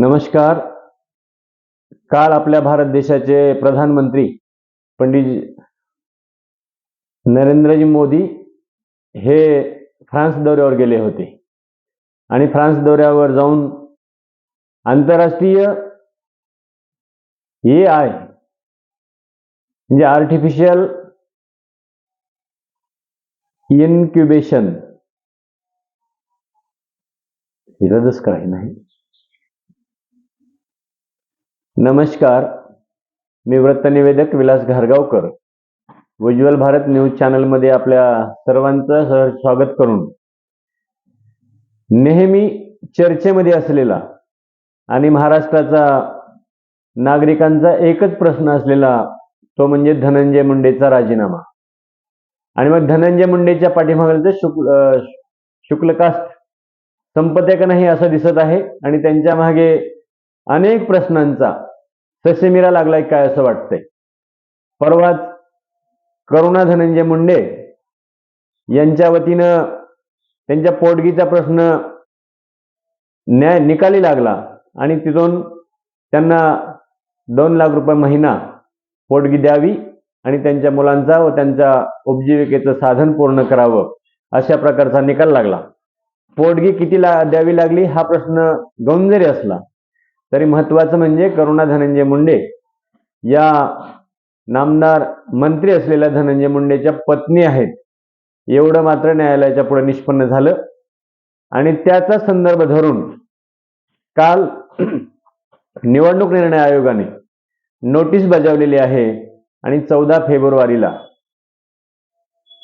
नमस्कार. काल आपल्या भारत देशाचे प्रधानमंत्री पंडित नरेंद्रजी मोदी हे फ्रान्स दौऱ्यावर गेले होते. आणि फ्रान्स दौऱ्यावर जाऊन आंतरराष्ट्रीय ए आय म्हणजे आर्टिफिशियल इन्क्युबेशन रदच काही नाही. नमस्कार. मी वृत्तनिवेदक विलास घारगावकर. उज्ज्वल भारत न्यूज चॅनलमध्ये आपल्या सर्वांचं सहर्ष स्वागत करून. नेहमी चर्चेमध्ये असलेला आणि महाराष्ट्राचा नागरिकांचा एकच प्रश्न असलेला तो म्हणजे धनंजय मुंडेचा राजीनामा. आणि मग धनंजय मुंडेच्या पाठीमागचं शुक्ल शुक्लकास्ट संपते का नाही असं दिसत आहे. आणि त्यांच्या मागे अनेक प्रश्नांचा ससेमिरा लागलाय काय असं वाटतंय? परवाच करुणा धनंजय मुंडे यांच्या वतीनं त्यांच्या पोटगीचा प्रश्न न्याय निकाली लागला आणि तिथून त्यांना दोन लाख रुपये महिना पोटगी द्यावी आणि त्यांच्या मुलांचा व त्यांच्या उपजीविकेचं साधन पूर्ण करावं अशा प्रकारचा निकाल लागला. पोटगी किती ला द्यावी लागली? हा प्रश्न गौंजरी असला तरी महत्वाचं म्हणजे करुणा धनंजय मुंडे. या नामदार मंत्री असलेल्या धनंजय मुंडेच्या पत्नी आहेत. एवढं मात्र न्यायालयाच्या पुढे निष्पन्न झालं. आणि त्याचा संदर्भ धरून काल निवडणूक निर्णय आयोगाने नोटीस बजावलेली आहे आणि चौदा फेब्रुवारीला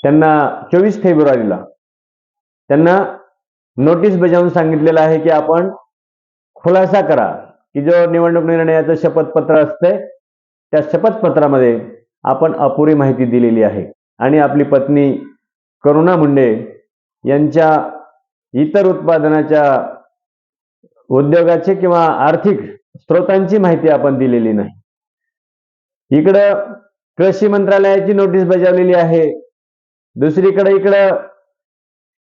त्यांना चोवीस फेब्रुवारीला त्यांना नोटीस बजावून सांगितलेलं आहे की आपण खुलासा करा. की जो निवडणूक निर्णयाचं शपथपत्र असतंय त्या शपथपत्रामध्ये आपण अपुरी माहिती दिलेली आहे. आणि आपली पत्नी करुणा मुंडे यांच्या इतर उत्पादनाच्या उद्योगाचे किंवा आर्थिक स्रोतांची माहिती आपण दिलेली नाही. इकडं कृषी मंत्रालयाची नोटीस बजावलेली आहे. दुसरीकडे इकडं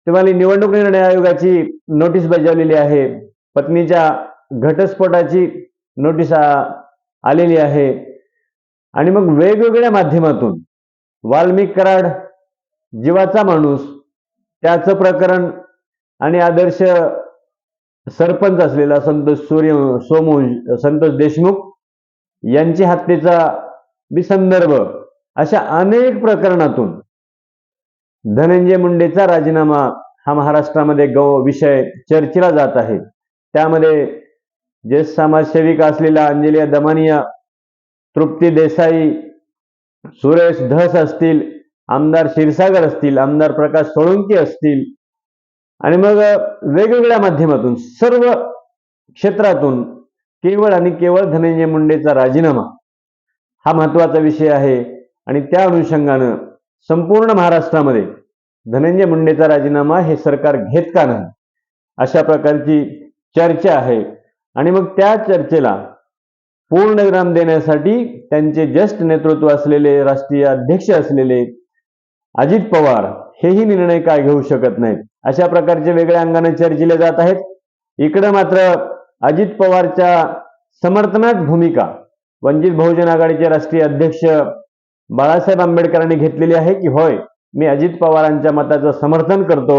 तुम्हाला निवडणूक निर्णय आयोगाची नोटीस बजावलेली आहे. पत्नीच्या घटस्फोटाची नोटीस आलेली आहे. आणि मग वेगवेगळ्या माध्यमातून वाल्मिक कराड जीवाचा माणूस त्याचं प्रकरण आणि आदर्श सरपंच असलेला संतोष सूर्य सोमू संतोष देशमुख यांची हत्येचा विसंदर्भ संदर्भ अशा अनेक प्रकरणातून धनंजय मुंडेचा राजीनामा हा महाराष्ट्रामध्ये गौ विषय चर्चेला जात आहे. त्यामध्ये ज्येष्ठ समाजसेविका असलेल्या अंजलिया दमानिया तृप्ती देसाई सुरेश धस असतील आमदार क्षीरसागर असतील आमदार प्रकाश सोळंकी असतील आणि मग वेगवेगळ्या माध्यमातून सर्व क्षेत्रातून केवळ आणि केवळ धनंजय मुंडेचा राजीनामा हा महत्त्वाचा विषय आहे. आणि त्या अनुषंगानं संपूर्ण महाराष्ट्रामध्ये धनंजय मुंडेचा राजीनामा हे सरकार घेत का नाही अशा प्रकारची चर्चा आहे. आणि मग त्या चर्चेला पूर्णविराम देण्यासाठी त्यांचे ज्येष्ठ नेतृत्व असलेले राष्ट्रीय अध्यक्ष असलेले अजित पवार हेही निर्णय काय घेऊ शकत नाहीत. अशा प्रकारचे वेगळ्या अंगाने चर्चिले जात आहेत. इकडं मात्र अजित पवारच्या समर्थनात भूमिका वंचित बहुजन आघाडीचे राष्ट्रीय अध्यक्ष बाळासाहेब आंबेडकरांनी घेतलेली आहे की होय मी अजित पवारांच्या मताचं समर्थन करतो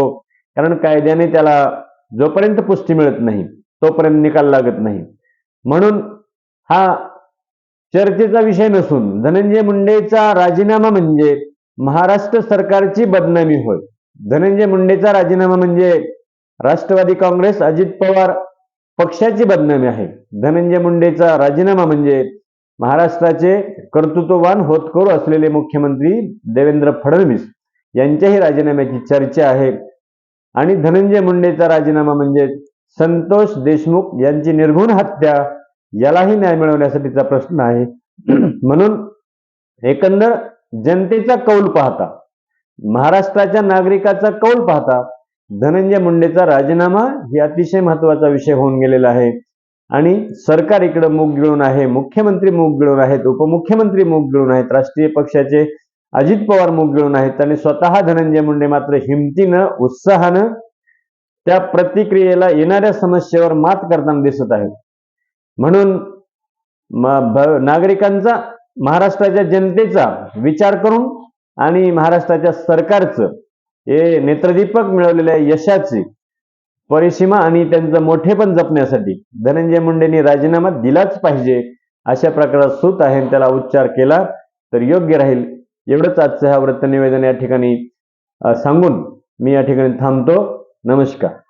कारण कायद्याने त्याला जोपर्यंत पुष्टी मिळत नाही. तोपर्यंत निकाल लागत नाही. म्हणून हा चर्चेचा विषय नसून धनंजय मुंडेचा राजीनामा म्हणजे महाराष्ट्र सरकारची बदनामी होय. धनंजय मुंडेचा राजीनामा म्हणजे राष्ट्रवादी काँग्रेस अजित पवार पक्षाची बदनामी आहे. धनंजय मुंडेचा राजीनामा म्हणजे महाराष्ट्राचे कर्तृत्ववान होतकरू असलेले मुख्यमंत्री देवेंद्र फडणवीस यांच्याही राजीनाम्याची चर्चा आहे. आणि धनंजय मुंडेचा राजीनामा म्हणजे संतोष देशमुख यांची निर्घुण हत्या यालाही न्याय मिळवण्यासाठीचा प्रश्न आहे. म्हणून एकंदर जनतेचा कौल पाहता महाराष्ट्राच्या नागरिकाचा कौल पाहता धनंजय मुंडेचा राजीनामा हे अतिशय महत्त्वाचा विषय होऊन गेलेला आहे. आणि सरकार इकडं मूग गिळून आहे मुख्यमंत्री मूग गिळून आहेत उपमुख्यमंत्री मूग गिळून आहेत राष्ट्रीय पक्षाचे अजित पवार मूग गिळून आहेत आणि स्वतः धनंजय मुंडे मात्र हिमतीनं उत्साहानं त्या प्रतिक्रियेला येणाऱ्या समस्येवर मात करताना दिसत आहे म्हणून नागरिकांचा महाराष्ट्राच्या जनतेचा विचार करून आणि महाराष्ट्राच्या सरकारचं हे नेत्रदीपक मिळवलेल्या यशाची परिसीमा आणि त्यांचं मोठेपण जपण्यासाठी धनंजय मुंडेंनी राजीनामा दिलाच पाहिजे अशा प्रकारात सूत आहे आणि त्याला उच्चार केला तर योग्य राहील. एवढंच आजचं हा वृत्त निवेदन या ठिकाणी सांगून मी या ठिकाणी थांबतो. नमस्कार